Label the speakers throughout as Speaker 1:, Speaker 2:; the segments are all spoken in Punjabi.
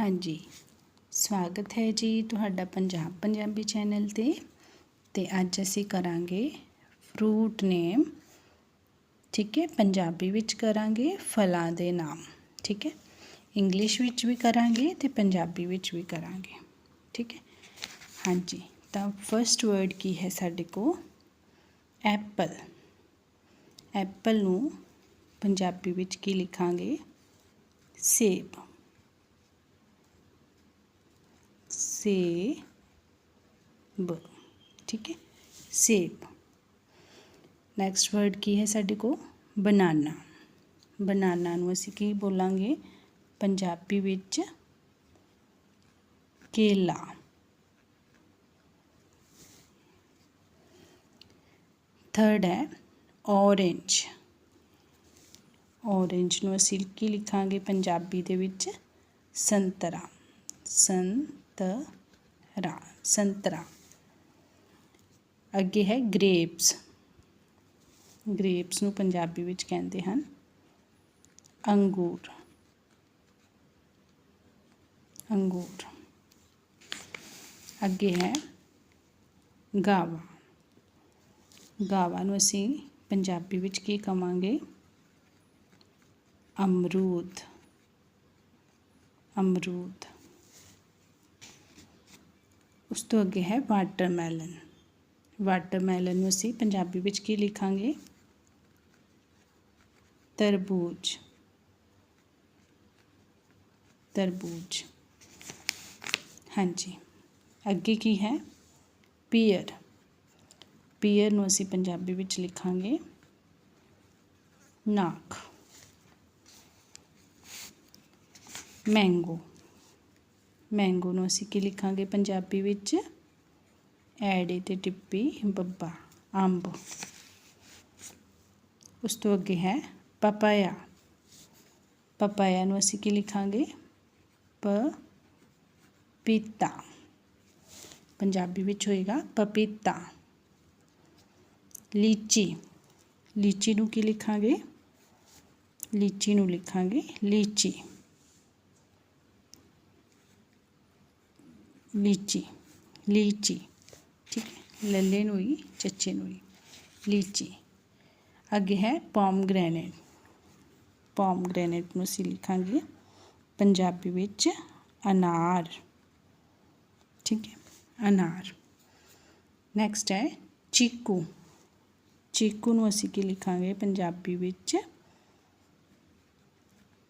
Speaker 1: ਹਾਂਜੀ। ਸਵਾਗਤ ਹੈ ਜੀ ਤੁਹਾਡਾ ਪੰਜਾਬ ਪੰਜਾਬੀ ਚੈਨਲ ਤੇ। ਤੇ ਅੱਜ ਅਸੀਂ ਕਰਾਂਗੇ ਫਰੂਟ ਨੇਮ ਠੀਕ ਹੈ, ਪੰਜਾਬੀ ਵਿੱਚ ਕਰਾਂਗੇ ਫਲਾਂ ਦੇ ਨਾਮ। ਠੀਕ ਹੈ ਇੰਗਲਿਸ਼ ਵਿੱਚ ਵੀ ਕਰਾਂਗੇ ਤੇ ਪੰਜਾਬੀ ਵਿੱਚ ਵੀ ਕਰਾਂਗੇ। ਠੀਕ ਹੈ, ਹਾਂਜੀ, ਤਾਂ ਫਰਸਟ ਵਰਡ ਕੀ ਹੈ ਸਾਡੇ ਕੋ ਐਪਲ ਐਪਲ ਨੂੰ ਪੰਜਾਬੀ ਵਿੱਚ ਕੀ ਲਿਖਾਂਗੇ? ਸੇਬ। ਸੇਬ ਠੀਕ ਹੈ, ਸੇਬ। ਨੈਕਸਟ ਵਰਡ ਕੀ ਹੈ ਸਾਡੇ ਕੋ ਬਨਾਨਾ। ਬਨਾਨਾ ਨੂੰ ਅਸੀਂ ਕੀ ਬੋਲਾਂਗੇ? ਪੰਜਾਬੀ ਵਿੱਚ ਕੇਲਾ। ਥਰਡ ਹੈ ਔਰੇਂਜ ਔਰੇਂਜ ਨੂੰ ਅਸੀਂ ਕੀ ਲਿਖਾਂਗੇ? ਪੰਜਾਬੀ ਦੇ ਵਿੱਚ ਸੰਤਰਾ। ਸੰ ਸੰਤਰਾ ਸੰਤਰਾ ਅੱਗੇ ਹੈ ਗ੍ਰੇਪਸ। ਗ੍ਰੇਪਸ ਨੂੰ ਪੰਜਾਬੀ ਵਿੱਚ ਕਹਿੰਦੇ ਹਨ, ਅੰਗੂਰ। ਅੰਗੂਰ। ਅੱਗੇ ਹੈ ਗਾਵਾ। ਗਾਵਾ ਨੂੰ ਅਸੀਂ ਪੰਜਾਬੀ ਵਿੱਚ ਕੀ ਕਵਾਂਗੇ? ਅਮਰੂਦ। ਅਮਰੂਦ। ਉਸ ਤੋਂ ਅੱਗੇ ਹੈ ਵਾਟਰਮੈਲਨ ਵਾਟਰਮੈਲਨ ਨੂੰ ਅਸੀਂ ਪੰਜਾਬੀ ਵਿੱਚ ਕੀ ਲਿਖਾਂਗੇ ਤਰਬੂਜ ਤਰਬੂਜ ਹਾਂਜੀ ਅੱਗੇ ਕੀ ਹੈ ਪੀਅਰ ਪੀਅਰ ਨੂੰ ਅਸੀਂ ਪੰਜਾਬੀ ਵਿੱਚ ਲਿਖਾਂਗੇ ਨਾਕ ਮੈਂਗੋ ਮੈਂਗੋ ਨੂੰ ਅਸੀਂ ਕੀ ਲਿਖਾਂਗੇ? ਪੰਜਾਬੀ ਵਿੱਚ ਐੜੇ ਤੇ ਟਿੱਪੀ ਬੱਬਾ, ਅੰਬ। ਉਸ ਤੋਂ ਅੱਗੇ ਹੈ ਪਪਾਇਆ। ਪਪਾਇਆ ਨੂੰ ਅਸੀਂ ਕੀ ਲਿਖਾਂਗੇ? ਪ ਪੀਤਾ ਪੰਜਾਬੀ ਵਿੱਚ ਹੋਏਗਾ ਪਪੀਤਾ। ਲੀਚੀ। ਲੀਚੀ ਨੂੰ ਕੀ ਲਿਖਾਂਗੇ? ਲੀਚੀ ਨੂੰ ਲਿਖਾਂਗੇ ਲੀਚੀ। ਲੀਚੀ ਲੀਚੀ ਠੀਕ ਹੈ ਲੱਲੇ ਨੂੰ ਹੀ ਚੱਚੇ ਨੂੰ ਹੀ ਲੀਚੀ ਅੱਗੇ ਹੈ ਪੋਮਗ੍ਰੈਨੇਟ ਪੋਮਗ੍ਰੈਨੇਟ ਨੂੰ ਅਸੀਂ ਲਿਖਾਂਗੇ ਪੰਜਾਬੀ ਵਿੱਚ ਅਨਾਰ ਠੀਕ ਹੈ ਅਨਾਰ ਨੈਕਸਟ ਹੈ ਚੀਕੂ ਚੀਕੂ ਨੂੰ ਅਸੀਂ ਕੀ ਲਿਖਾਂਗੇ ਪੰਜਾਬੀ ਵਿੱਚ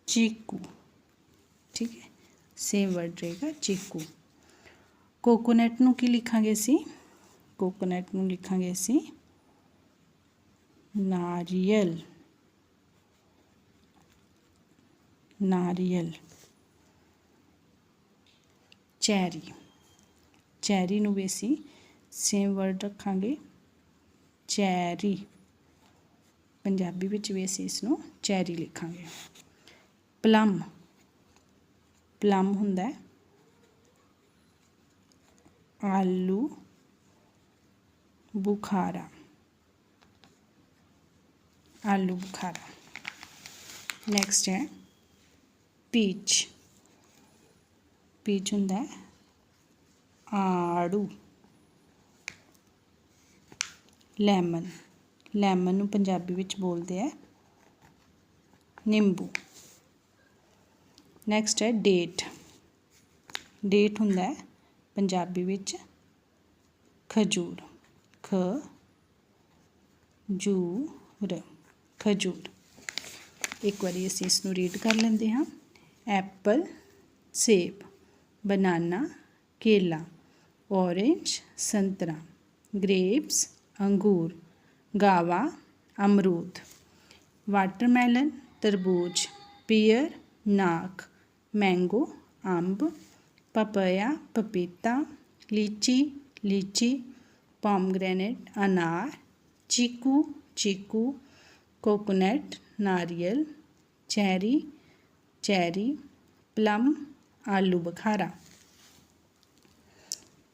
Speaker 1: ਚੀਕੂ ਠੀਕ ਹੈ ਸੇਮ ਵਰਡ ਰਹੇਗਾ ਚੀਕੂ ਕੋਕੋਨਟ ਨੂੰ ਕੀ ਲਿਖਾਂਗੇ ਅਸੀਂ? ਕੋਕੋਨਟ ਨੂੰ ਲਿਖਾਂਗੇ ਅਸੀਂ ਨਾਰੀਅਲ। ਨਾਰੀਅਲ। ਚੈਰੀ। ਚੈਰੀ ਨੂੰ ਵੀ ਅਸੀਂ ਸੇਮ ਵਰਡ ਰੱਖਾਂਗੇ। ਚੈਰੀ। ਪੰਜਾਬੀ ਵਿੱਚ ਵੀ ਅਸੀਂ ਇਸ ਨੂੰ ਚੈਰੀ ਲਿਖਾਂਗੇ। ਪਲਮ ਪਲਮ ਹੁੰਦਾ ਹੈ। ਆਲੂ ਬੁਖਾਰਾ ਆਲੂ ਬੁਖਾਰਾ ਨੈਕਸਟ ਹੈ ਪੀਚ ਪੀਚ ਹੁੰਦਾ ਹੈ ਆੜੂ ਲੈਮਨ ਲੈਮਨ ਨੂੰ ਪੰਜਾਬੀ ਵਿੱਚ ਬੋਲਦੇ ਆ ਨਿੰਬੂ ਨੈਕਸਟ ਹੈ ਡੇਟ ਡੇਟ ਹੁੰਦਾ ਹੈ ਪੰਜਾਬੀ ਵਿੱਚ ਖਜੂਰ, ਖ, ਜੂਰ, ਖਜੂਰ। ਇੱਕ ਵਾਰੀ ਅਸੀਂ ਇਸ ਨੂੰ ਰੀਡ ਕਰ ਲੈਂਦੇ ਹਾਂ। ਐਪਲ ਸੇਬ, ਬਨਾਨਾ, ਕੇਲਾ ਔਰੇਂਜ ਸੰਤਰਾ ਗ੍ਰੇਪਸ ਅੰਗੂਰ, ਗਾਵਾ, ਅਮਰੂਦ। ਵਾਟਰਮੈਲਨ ਤਰਬੂਜ ਪੀਅਰ ਨਾਕ ਮੈਂਗੋ ਅੰਬ ਪਪਾਇਆ ਪਪੀਤਾ ਲੀਚੀ ਲੀਚੀ ਪੋਮਗ੍ਰੈਨੇਟ ਅਨਾਰ ਚੀਕੂ ਚੀਕੂ ਕੋਕੋਨਟ ਨਾਰੀਅਲ ਚੈਰੀ ਚੈਰੀ ਪਲਮ ਆਲੂ ਬੁਖਾਰਾ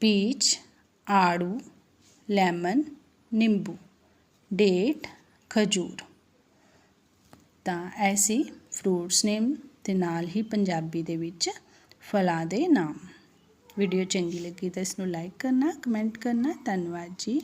Speaker 1: ਪੀਚ ਆੜੂ ਲੈਮਨ ਨਿੰਬੂ ਡੇਟ ਖਜੂਰ ਤਾਂ ਐਸੀ ਫਰੂਟਸ ਨੇਮ ਤੇ ਨਾਲ ਹੀ ਪੰਜਾਬੀ ਦੇ ਵਿੱਚ ਫਲਾਂ ਦੇ ਨਾਮ। ਵੀਡੀਓ ਚੰਗੀ ਲੱਗੀ ਤਾਂ ਇਸ ਨੂੰ ਲਾਈਕ ਕਰਨਾ ਕਮੈਂਟ ਕਰਨਾ। ਧੰਨਵਾਦ ਜੀ।